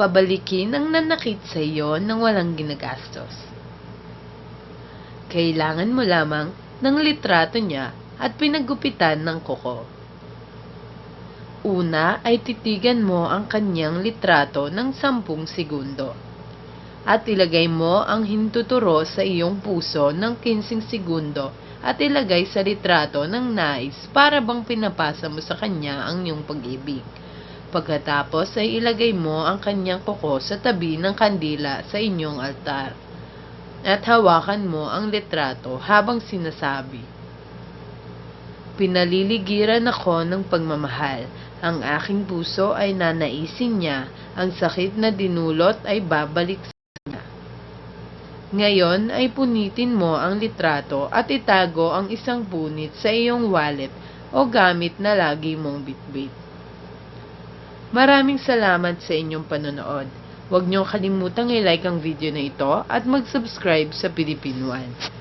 pabalikin ang nanakit sa iyo nang walang ginagastos. Kailangan mo lamang ng litrato niya at pinagupitan ng kuko. Una ay titigan mo ang kanyang litrato ng sampung segundo. At ilagay mo ang hintuturo sa iyong puso ng 15 segundo at ilagay sa litrato ng nais para bang pinapasa mo sa kanya ang iyong pag-ibig. Pagkatapos ay ilagay mo ang kanyang kuko sa tabi ng kandila sa inyong altar. At hawakan mo ang litrato habang sinasabi, Pinaliligiran ako ng pagmamahal. Ang aking puso ay nanaisin niya. Ang sakit na dinulot ay babalik sa kanya. Ngayon ay punitin mo ang litrato at itago ang isang punit sa iyong wallet o gamit na lagi mong bitbit. Maraming salamat sa inyong panonood. Huwag niyong kalimutang i-like ang video na ito at mag-subscribe sa Philippine One.